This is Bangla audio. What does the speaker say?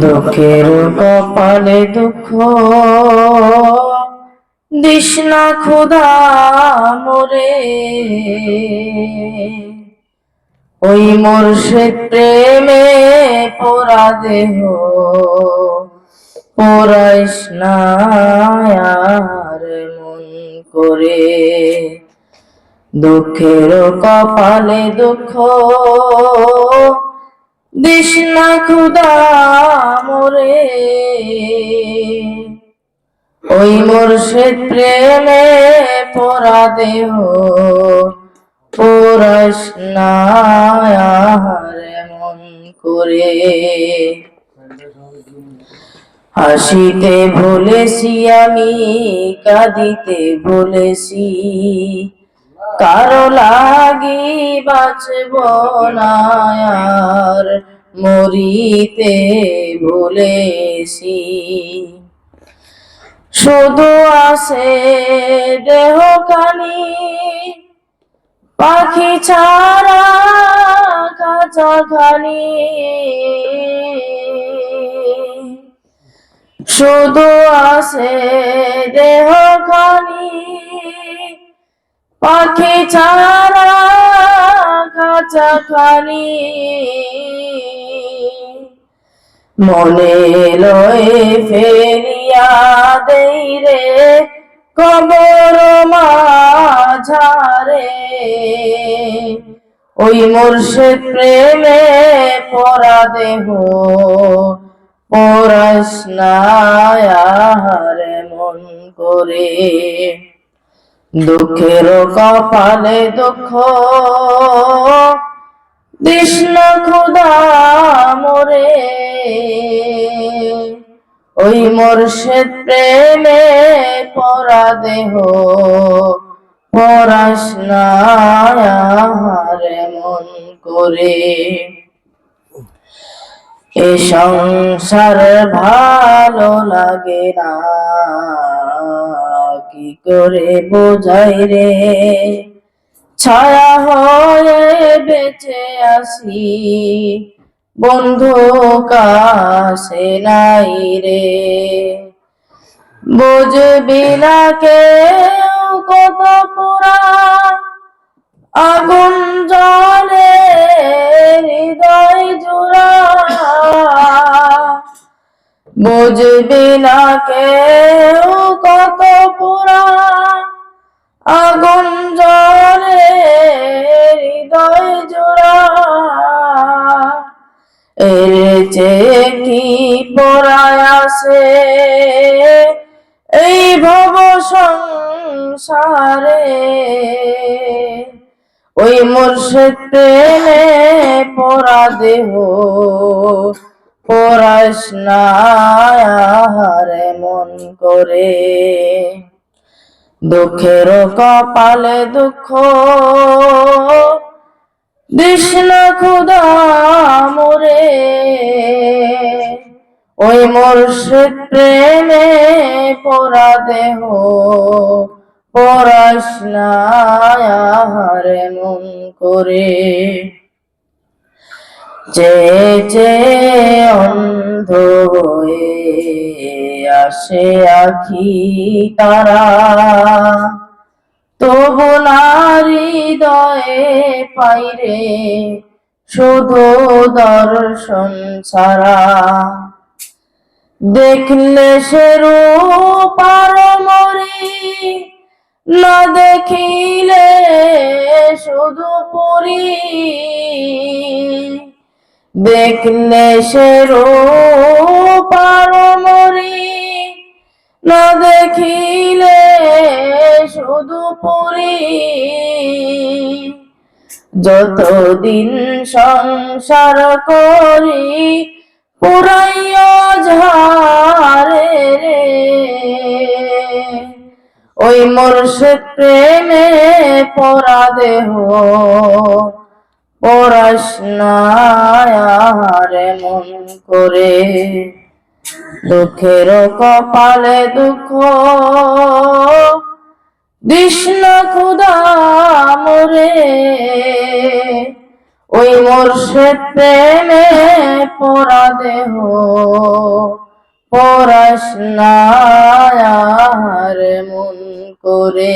দুঃখের কপালে দুঃখ। দিশনা খুদা মোরে। ওই মোর সে প্রেমে পোড়া দেহ। পোড়াইস না মন করে। দুঃখের কপালে দুঃখ। দিশনা খুদা মোরে। ওই মোর্শেদ প্রেমে পোড়া দেহ পোড়াস না মন করে। হাসিতে ভুলেছি আমি, কাঁদিতে ভুলেছি কারও লাগি বাঁচব না মরিতে ভুলেছি শুধু আছে দেহ কানি পাখি ছাড়া খানি শুধু আছে দেহ খানি পাখি ছাড়া খানি মনে লয়ে ফেরিয়া দেই রে কবর মাঝারে। ওই মোর্শেদ প্রেমে পরা দেহ পরাস মন করে। দুঃখের কপালে দুঃখ কৃষ্ণ খুদা মোরে। ওই মোর মোর্শেদ প্রেমে পরা দেহ না মন করে। এ সংসার ভালো লাগে না, কি করে বোঝাই রে? ছায়া হয়ে বেঁচে আসি বন্ধু কাছে নাই রে। বুঝবি না কে কত পুরা আগুন জলে হৃদয় জোড়া। বুঝবি না কেউ কত পুরা আগুন জলে এই ভব সংসারে ওই মোর্শেদ প্রেমে পড়া দেহ পড়াস না মন করে। দুঃখের কপালে দুঃখ কৃষ্ণ খুদা মোরে। ওই মোর্শেদ প্রেমে পড়া দেহ, পড়াস না মন করে। যে যে অন্ধ হয়ে আসে আখি তারা, তবু নারী দয়ে পাইরে শুধু দর্শন ছাড়া। দেখলে সে রূপার মরি, না দেখিলে শুধু পুরী। দেখলে সে রূপার মরি, না দেখিলে শুধু পুরী। যতদিন সংসার করি, পুরাইয়া মোর্শেদ প্রেমে পরা দেহ। রে মন করে। দুঃখের কপালে দুঃখ। কৃষ্ণ খুদা মোরে। ওই মোর্শেদ প্রেমে পরা দেহ। পড়াশনায়ার মন করে